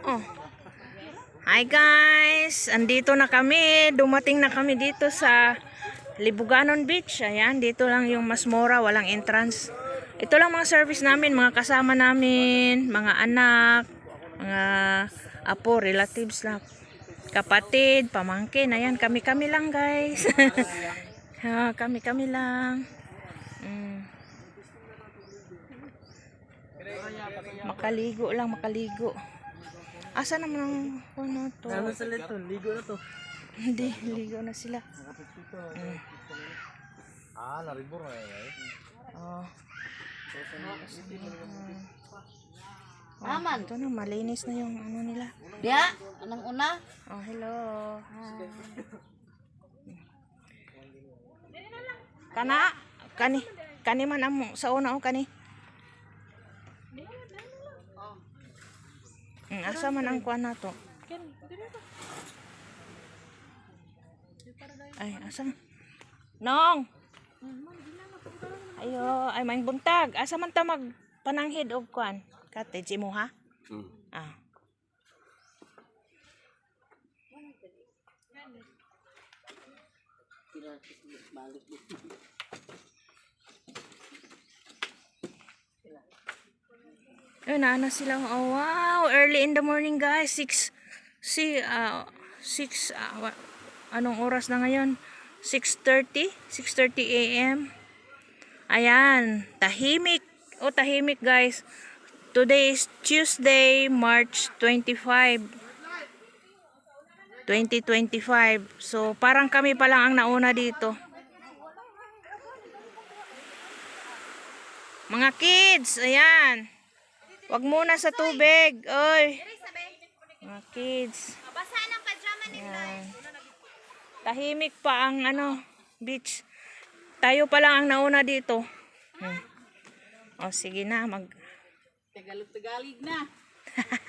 Oh. Hi guys! Andito na kami. Dumating na kami dito sa Libuganon Beach. Ayan, dito lang yung mas mura, walang entrance. Ito lang mga service namin, mga kasama namin, mga anak, mga apo, relatives lang. Kapatid, pamangkin. Ayan, kami-kami lang guys. Ha, kami-kami lang. Mm. Makaligo lang, makaligo. Asa naman ang ano to? Ano sa lito? Ligo na to. Hindi, ligo na sila. Mm. Ah, naribor na eh. Oh. Aman. Ito na, malinis na yung ano nila. Dia, anong una? Oh, hello. Hi. Kana, kani, kani man amo sa una o kani. Mm, asa man ang kuan nato? Ay, asa? Nong. Ayo, ay maing buntag. Asa man ta mag pananghid og kuan? Cottage imo ha? Ah. Ayun, na sila. Oh, wow. Early in the morning, guys. 6, si, ah, 6, ah, wa- anong oras na ngayon? 6.30? 6.30 a.m. Ayan. Tahimik. Oh, tahimik, guys. Today is Tuesday, March 25. 2025. So, parang kami pa lang ang nauna dito. Mga kids, ayan. Wag muna sa tubig. Oy. Mga kids. Ayan. Tahimik pa ang ano, beach. Tayo pa lang ang nauna dito. Hmm. O sige na, mag Tagalog-Tagalog na.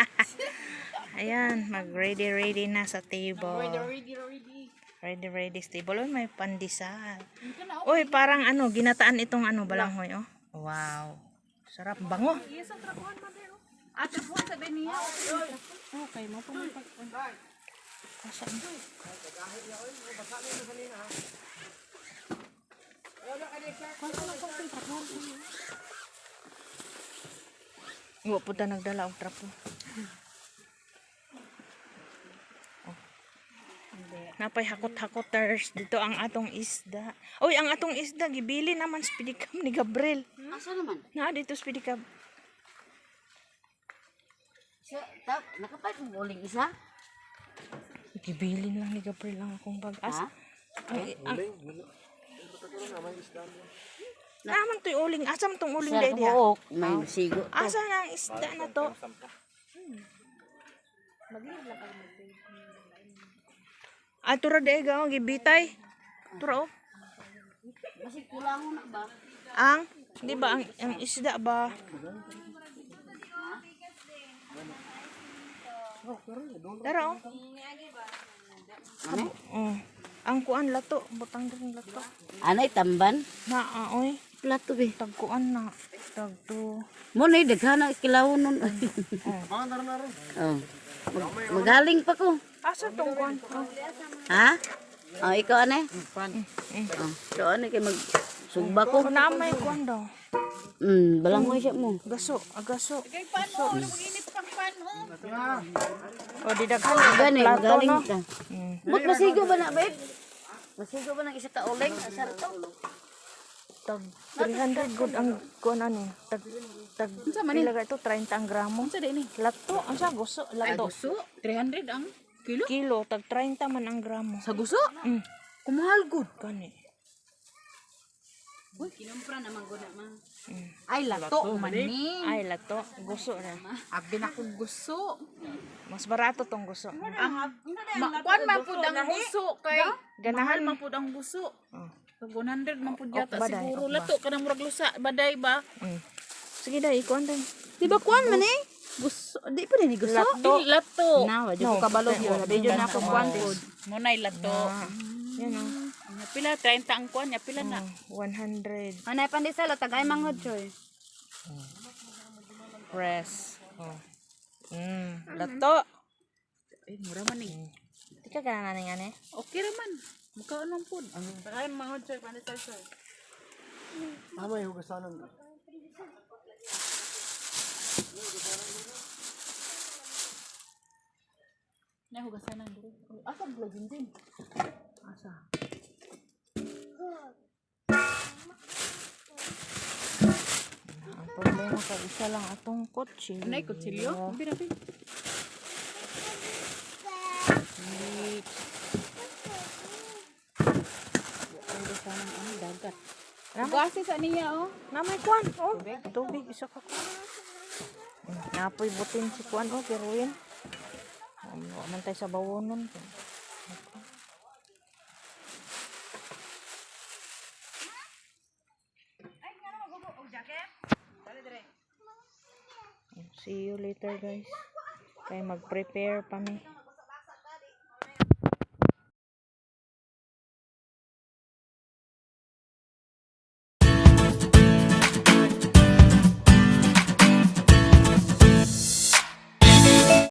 Ayan, mag ready ready na sa table. Ready, ready. Ready ready sa table. Uy, may pandesal. Uy, parang ano, ginataan itong ano, balanghoy, oh. Wow. Sarap bango. At po sabi niya. Okay, mo po Asan? Wa po ta nagdala og trapo. Oh. Napay hakot-hakoters dito ang atong isda. Oy, ang atong isda gibili naman spidikam ni Gabriel. Asa naman? Na dito spidikam. Sa, tap, nakapait mo uling isa? Gibili lang ni Gabriel ang akong bag-as. Ha? Ang, ang, Naman to'y uling. Asa man tong uling Sa day diha? buhok, may sigo. Asa na ang isda na to? Ah, tura de gaw gibitay. Tura oh. Masig kulang na ba? Ang, di ba ang, ang isda ba? Tara oh. Ano? Oh. Ang kuan lato, butang din lato. Anay tamban? Na ah, oy, Plato be. tagkuan na. Tagto. Mo na daghana kilawon nun. Ah, naroon naroon. oh. Mag- magaling pa ko. Asa tong kuan? Ha? Oh, ikaw ane? Pan. Oh, so ano kay mag sugba ko? Kung naamay kuan daw. Hmm, balangoy siya mo. Gaso, agaso. Yeah. O di daghan Gani, no. ka. Mm. Ba't masigo ba na, babe? Masigo ba ng isa ka uling? Asa to? Tag 300 good ang kuan ani. Tag tag ilaga ito 30 ang gramo. Sa din ni? Lato, ang sa guso, lato. Gusto? 300 ang kilo? Kilo tag 30 man ang gramo. Sa gusto? Mm. Kumahal good. Gani. Uy, kinumpra naman guna man. Mm. Ay, lato man ni. Ay lato, guso na. Abi na ko gusto. Mas barato tong guso. Kuan man pud ang gusto kay Ganahan man pud ang guso. Oh. Pag 100 man Ok, yata siguro ok, lato kana murag lusa baday ba? Mm. Sige dai, ikuan dai. Di ba kuan man eh? Gusto, di pa rin gusto. Lato. Lato. Na, wadi ko kabalo yun. Medyo na ako kuan Pud mo nay lato. Ah, yan oh. Nya pila 30 ang kuan nya pila na. Oh, 100. Anay pandesal, tagay manghod choy. Mm. Press. Oh. Mm, lato. Ay, mura man eh. Di ka gana nga ni. Okay raman. Mukha anong po. Mga sir, paano sir sir? Tama yung hugasanan. Nahugasan ng dito. Asa vlog din? Asa? Ang problema ka isa lang atong kotse. Nay, kutsilyo? Bira, bira. Ang sana ng ano, dagat. Gasi sa niya, oh. Namay kuan. Oh, tubig. isa ka kuan. Mm, Napoy butin si kuan oh, kiruin. Um, wa man tayo sa bawonon. See later guys. Kaya mag-prepare pa mi.